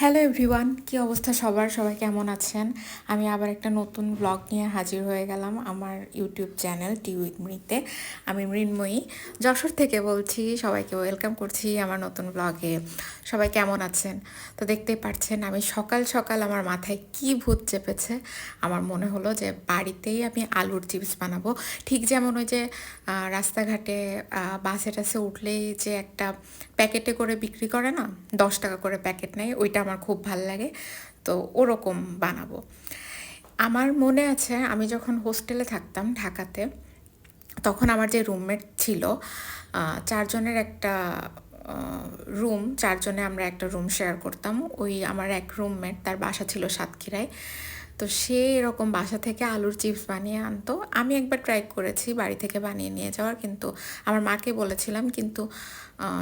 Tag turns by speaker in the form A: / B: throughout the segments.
A: Hello everyone কি অবস্থা সবার? সবাই কেমন আছেন? আমি আবার একটা নতুন ব্লগ নিয়ে হাজির হয়ে গেলাম আমার ইউটিউব চ্যানেল টি উইথ মৃতে আমি মৃন্ময়ী, যশোর থেকে বলছি, সবাইকে ওয়েলকাম করছি আমার নতুন ব্লগে সবাই কেমন আছেন? তো দেখতেই পাচ্ছেন আমি সকাল সকাল আমার মাথায় কি ভূত চেপেছে, আমার মনে হলো যে বাড়িতেই আমি আলুর চিপস বানাবো। ঠিক যেমন ওই যে রাস্তাঘাটে বাসে টাসে উঠলেই যে একটা প্যাকেটে করে বিক্রি করে না, দশ টাকা করে প্যাকেট নেয়, ওইটা আমার খুব ভালো লাগে, তো ওরকম বানাবো। আমার মনে আছে, আমি যখন হোস্টেলে থাকতাম ঢাকাতে, তখন আমার যে রুমমেট ছিল চারজনের একটা রুম, চারজনে আমরা একটা রুম শেয়ার করতাম, ওই আমার এক রুমমেট, তার বাসা ছিল সাতক্ষীরায় তো সে এরকম বাসা থেকে আলুর চিপস বানিয়ে আনতো। আমি একবার ট্রাই করেছি বাড়ি থেকে বানিয়ে নিয়ে যাওয়ার, কিন্তু আমার মাকে বলেছিলাম, কিন্তু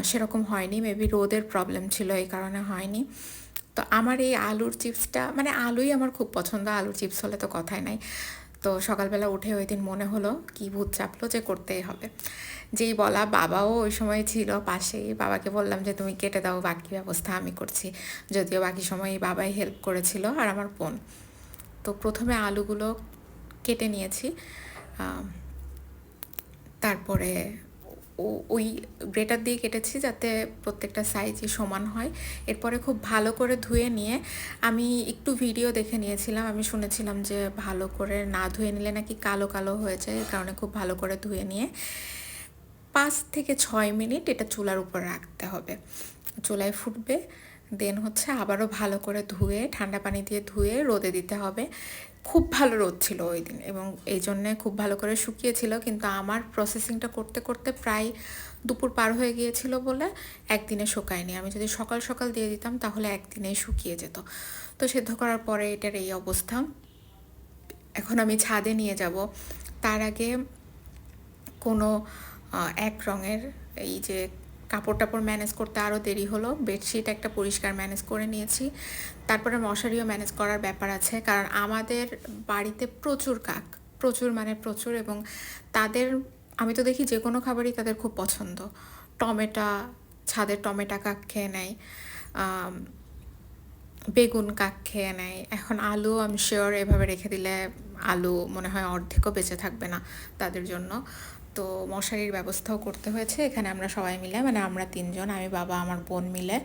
A: সেরকম হয়নি। মেবি রোদের প্রবলেম ছিল, এই কারণে হয়নি। তো আমার এই আলুর চিপসটা মানে আলুই আমার খুব পছন্দ, আলুর চিপস হলে তো কথাই নাই। তো সকালবেলা উঠে ওই দিন মনে হলো, কি ভূত চাপলো যে করতেই হবে। যেই বলা বাবাও ওই সময় ছিল পাশেই বাবাকে বললাম যে, তুমি কেটে দাও, বাকি ব্যবস্থা আমি করছি। যদিও বাকি সময় বাবাই হেল্প করেছিল আর আমার বোন। তো প্রথমে আলুগুলো কেটে নিয়েছি তারপরে ওই গ্রেটার দিয়ে কেটেছি যাতে প্রত্যেকটা সাইজই সমান হয়। এরপরে খুব ভালো করে ধুয়ে নিয়ে আমি একটু ভিডিও দেখে নিয়েছিলাম, আমি শুনেছিলাম যে ভালো করে না ধুয়ে নিলে নাকি কালো কালো হয়ে যায় এই কারণে খুব ভালো করে ধুয়ে নিয়ে পাঁচ থেকে ছয় মিনিট এটা চুলার উপর রাখতে হবে। চুলায় ফুটবে দেন হচ্ছে আবারও ভালো করে ধুয়ে, ঠান্ডা পানি দিয়ে ধুয়ে রোদে দিতে হবে। খুব ভালো রোদ ছিল ওই দিন এবং এই জন্যে খুব ভালো করে শুকিয়েছিল। কিন্তু আমার প্রসেসিংটা করতে করতে প্রায় দুপুর পার হয়ে গিয়েছিল বলে একদিনে শুকায়নি। আমি যদি সকাল সকাল দিয়ে দিতাম তাহলে একদিনেই শুকিয়ে যেত। তো সেদ্ধ করার পরে এটার এই অবস্থা। এখন আমি ছাদে নিয়ে যাব। তার আগে কোনো এক রঙের এই যে কাপড় টাপড় ম্যানেজ করতে আরও দেরি হলো। বেডশিট একটা পরিষ্কার ম্যানেজ করে নিয়েছি। তারপরে মশারিও ম্যানেজ করার ব্যাপার আছে, কারণ আমাদের বাড়িতে প্রচুর কাক, প্রচুর মানে প্রচুর এবং তাদের, আমি তো দেখি যে কোনো খাবারই তাদের খুব পছন্দ। টমেটা, ছাদের টমেটা কাক খেয়ে নেয় বেগুন কাক খেয়ে নেয়। এখন আলু আমি শিওর এভাবে রেখে দিলে আলু মনে হয় অর্ধেকও বেঁচে থাকবে না তাদের জন্য। তো মশারির ব্যবস্থাও করতে হয়েছে। এখানে আমরা সবাই মিলে মানে আমরা তিনজন, আমি, বাবা, আমার বোন মিলে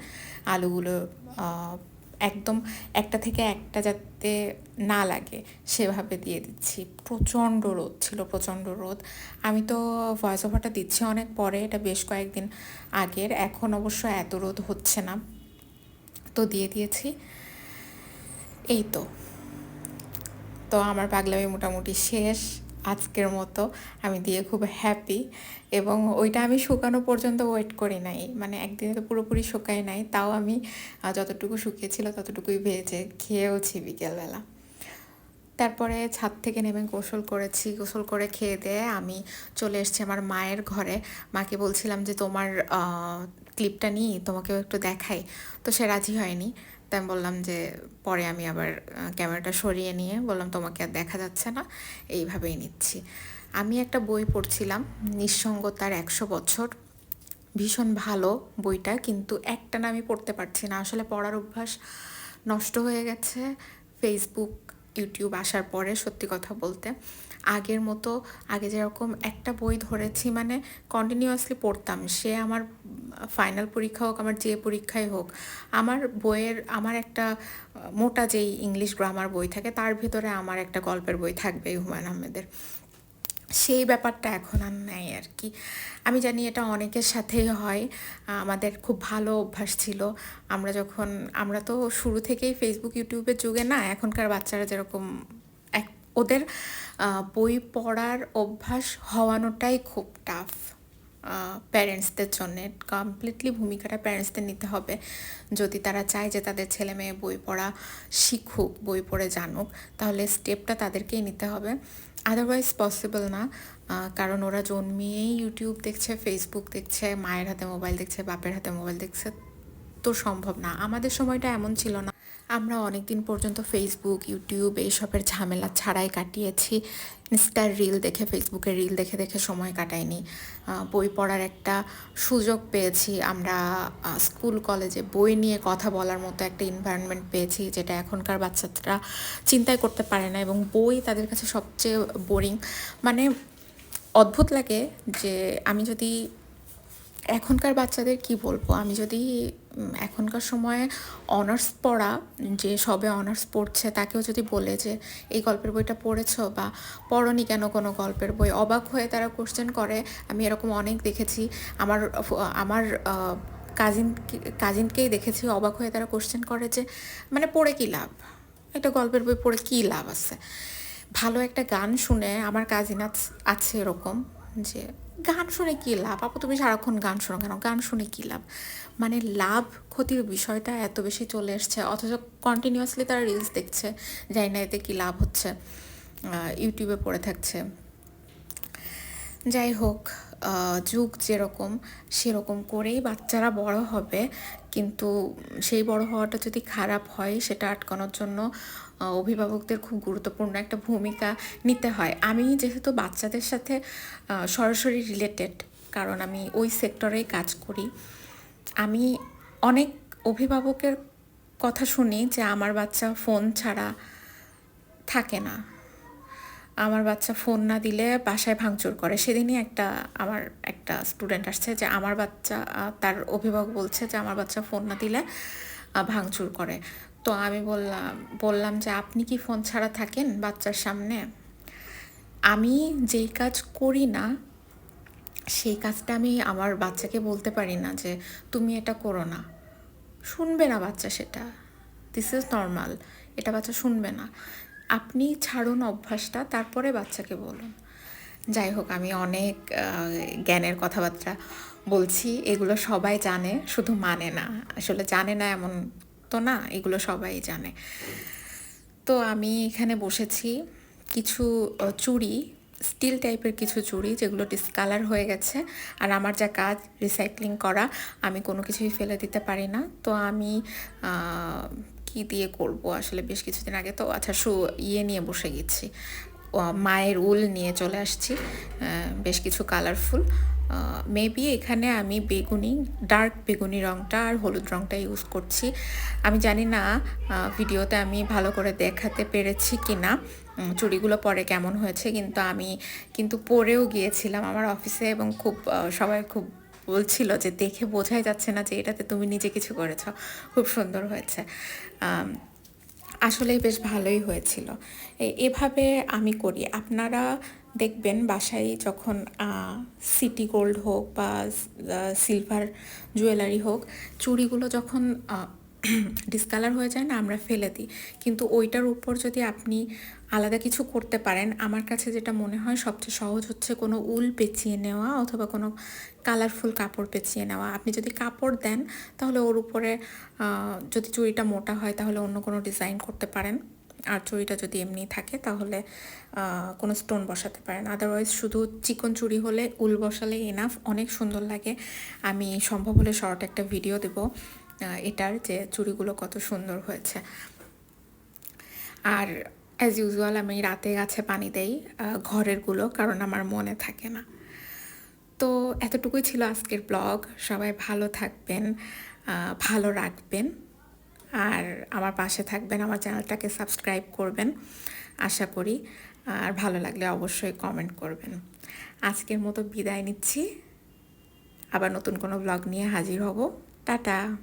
A: আলুগুলো একদম একটা থেকে একটা যাতে না লাগে সেভাবে দিয়ে দিচ্ছি। প্রচণ্ড রোদ ছিল, প্রচণ্ড রোদ। আমি তো ভয়েস ওভারটা দিচ্ছি অনেক পরে, এটা বেশ কয়েকদিন আগের। এখন অবশ্য এত রোদ হচ্ছে না। তো দিয়ে দিয়েছি। এই তো। তো আমার পাগলামি মোটামুটি শেষ। আজকের মতো। আমি দিয়ে খুব হ্যাপি এবং ওইটা আমি শুকানো পর্যন্ত ওয়েট করি নাই। মানে একদিনে তো পুরোপুরি শুকাই নাই। তাও আমি যতটুকু শুকিয়েছিল ততটুকুই ভেজে খেয়েওছি বিকেলবেলা। তারপরে ছাদ থেকে নেমে গোসল করেছি। গোসল করে খেয়ে দিয়ে আমি চলে এসেছি আমার মায়ের ঘরে। মাকে বলছিলাম যে, তোমার ক্লিপটা নিই, তোমাকেও একটু দেখাই। তো সে রাজি হয়নি। তাই বললাম যে পরে আমি আবার ক্যামেরাটা সরিয়ে নিয়ে বললাম তোমাকে আর দেখা যাচ্ছে না, এইভাবেই নিচ্ছি। আমি একটা বই পড়ছিলাম, নিঃসঙ্গতার একশো বছর। ভীষণ ভালো বইটা, কিন্তু একটানা আমি পড়তে পারছি না। আসলে পড়ার অভ্যাস নষ্ট হয়ে গেছে। ফেসবুক ইউটিউব আসার পরে, সত্যি কথা বলতে। আগের মতো, আগে যেরকম একটা বই ধরেছি মানে কন্টিনিউয়াসলি পড়তাম। সে আমার ফাইনাল পরীক্ষা হোক, আমার যে পরীক্ষাই হোক, আমার বইয়ের, আমার একটা, মোটা যেই ইংলিশ গ্রামার বই থাকে, তার ভিতরে আমার একটা গল্পের বই থাকবে হুমায়ুন আহমেদের। সেই ব্যাপারটা এখন আর নাই আর কি আমি জানি এটা অনেকের সাথেই হয়, আমাদের খুব ভালো অভ্যাস ছিল। আমরা যখন, আমরা তো শুরু থেকেই ফেসবুক ইউটিউবের যুগে না, এখনকার বাচ্চারা যেরকম এক, ওদের বই পড়ার অভ্যাস হওয়ানোটাই খুব টাফ প্যারেন্টসদের জন্যে কমপ্লিটলি ভূমিকাটা প্যারেন্টসদের নিতে হবে। যদি তারা চায় যে তাদের ছেলে মেয়ে বই পড়া শিখুক, বই পড়ে জানুক, তাহলে স্টেপটা তাদেরকেই নিতে হবে। আদারওয়াইজ পসিবল না। কারণ ওরা জন্মিয়েই ইউটিউব দেখছে ফেসবুক দেখছে, মায়ের হাতে মোবাইল দেখছে, বাপের হাতে মোবাইল দেখছে, তো সম্ভব না। আমাদের সময়টা এমন ছিল না। আমরা অনেক দিন পর্যন্ত ফেসবুক ইউটিউব এইসবের ঝামেলা ছাড়াই কাটিয়েছি। ইনস্টার রিল দেখে ফেসবুকের রিল দেখে দেখে সময় কাটাইনি। বই পড়ার একটা সুযোগ পেয়েছি। আমরা স্কুল কলেজে বই নিয়ে কথা বলার মতো একটা এনভায়রনমেন্ট পেয়েছি, যেটা এখনকার বাচ্চারা চিন্তাই করতে পারে না এবং বই তাদের কাছে সবচেয়ে বোরিং মানে অদ্ভুত লাগে যে আমি যদি এখনকার বাচ্চাদের কি বলব? আমি যদি এখনকার সময়ে অনার্স পড়া, যে সবে অনার্স পড়ছে, তাকেও যদি বলে যে, এই গল্পের বইটা পড়েছ বা পড়নি কেন কোনো গল্পের বই? অবাক হয়ে তারা কোশ্চেন করে, আমি এরকম অনেক দেখেছি। আমার আমার কাজিন কাজিনকেই দেখেছি, অবাক হয়ে তারা কোশ্চেন করে যে মানে পড়ে কী লাভ? একটা গল্পের বই পড়ে কী লাভ আছে? ভালো একটা গান শুনে আমার কাজিন আছে এরকম যে গান শুনে কী লাভ? আপু, তুমি সারাক্ষণ গান শোনো কেন? গান শুনে কী লাভ? মানে লাভ ক্ষতির বিষয়টা এত বেশি চলে এসছে, অথচ কন্টিনিউয়াসলি তারা রিলস দেখছে, জানি না এতে কী লাভ হচ্ছে ইউটিউবে পড়ে থাকছে। যাই হোক যুগ যেরকম, সেরকম করেই বাচ্চারা বড় হবে, কিন্তু সেই বড় হওয়াটা যদি খারাপ হয়, সেটা আটকানোর জন্য অভিভাবকদের খুব গুরুত্বপূর্ণ একটা ভূমিকা নিতে হয়। আমি যেহেতু বাচ্চাদের সাথে সরাসরি রিলেটেড কারণ আমি ওই সেক্টরেই কাজ করি, আমি অনেক অভিভাবকের কথা শুনি যে আমার বাচ্চা ফোন ছাড়া থাকে না। আমার বাচ্চা ফোন না দিলে বাসায় ভাঙচুর করে। সেদিনই একটা, আমার একটা স্টুডেন্ট আসছে যে আমার বাচ্চা তার অভিভাবক বলছে যে আমার বাচ্চা ফোন না দিলে ভাঙচুর করে। তো আমি বললাম বললাম যে আপনি কি ফোন ছাড়া থাকেন বাচ্চার সামনে? আমি যেই কাজ করি না, সেই কাজটা আমি আমার বাচ্চাকে বলতে পারি না যে তুমি এটা করো না। শুনবে না বাচ্চা সেটা। দিস ইজ নর্মাল এটা বাচ্চা শুনবে না। আপনি ছাড়ুন অভ্যাসটা, তারপরে বাচ্চাকে বলুন। যাই হোক, আমি অনেক জ্ঞানের কথাবার্তা বলছি। এগুলো সবাই জানে, শুধু মানে না। আসলে জানে না এমন তো না, এগুলো সবাই জানে। তো আমি এখানে বসেছি কিছু চুড়ি স্টিল টাইপের কিছু চুড়ি যেগুলো ডিসকালার হয়ে গেছে। আর আমার যা কাজ রিসাইক্লিং করা, আমি কোনো কিছুই ফেলে দিতে পারি না। তো আমি কি দিয়ে করব? আসলে বেশ কিছুদিন আগে তো আচ্ছা শু ইয়ে নিয়ে বসে গেছি। মায়ের উল নিয়ে চলে আসছি। বেশ কিছু কালারফুল মেবি এখানে আমি বেগুনি ডার্ক বেগুনি রঙটা আর হলুদ রঙটা ইউজ করছি। আমি জানি না ভিডিওতে আমি ভালো করে দেখাতে পেরেছি কি না চুড়িগুলো পরে কেমন হয়েছে, কিন্তু আমি কিন্তু পরেও গিয়েছিলাম আমার অফিসে এবং খুব সবাই খুব বলছিল যে দেখে বোঝাই যাচ্ছে না যে এটাতে তুমি নিজে কিছু করেছ, খুব সুন্দর হয়েছে। আসলেই বেশ ভালোই হয়েছিল। এভাবে আমি করি। আপনারা দেখবেন বাসায় যখন সিটি গোল্ড হোক বা সিলভার জুয়েলারি হোক, চুড়িগুলো যখন ডিসকালার হয়ে যায় না, আমরা ফেলে দিই। কিন্তু ওইটার উপর যদি আপনি আলাদা কিছু করতে পারেন, আমার কাছে যেটা মনে হয় সবচেয়ে সহজ হচ্ছে কোনো উল পেঁচিয়ে নেওয়া অথবা কোনো কালারফুল কাপড় পেঁচিয়ে নেওয়া। আপনি যদি কাপড় দেন, তাহলে ওর উপরে যদি চুড়িটা মোটা হয়, তাহলে অন্য কোনো ডিজাইন করতে পারেন। আর চুড়িটা যদি এমনি থাকে তাহলে কোনো স্টোন বসাতে পারেন। আদারওয়াইজ শুধু চিকন চুড়ি হলে উল বসালে এনাফ অনেক সুন্দর লাগে। আমি সম্ভব হলে শর্ট একটা ভিডিও দেব এটার যে চুড়িগুলো কত সুন্দর হয়েছে। আর অ্যাজ ইউজুয়াল আমি রাতে গাছে পানি দেই ঘরেরগুলো, কারণ আমার মনে থাকে না। তো এতটুকুই ছিল আজকের ব্লগ সবাই ভালো থাকবেন ভালো রাখবেন। আর আমার পাশে থাকবেন, আমার চ্যানেলটাকে সাবস্ক্রাইব করবেন, আশা করি। আর ভালো লাগলে অবশ্যই কমেন্ট করবেন। আজকের মতো বিদায় নিচ্ছি। আবার নতুন কোনো ব্লগ নিয়ে হাজির হব। টাটা!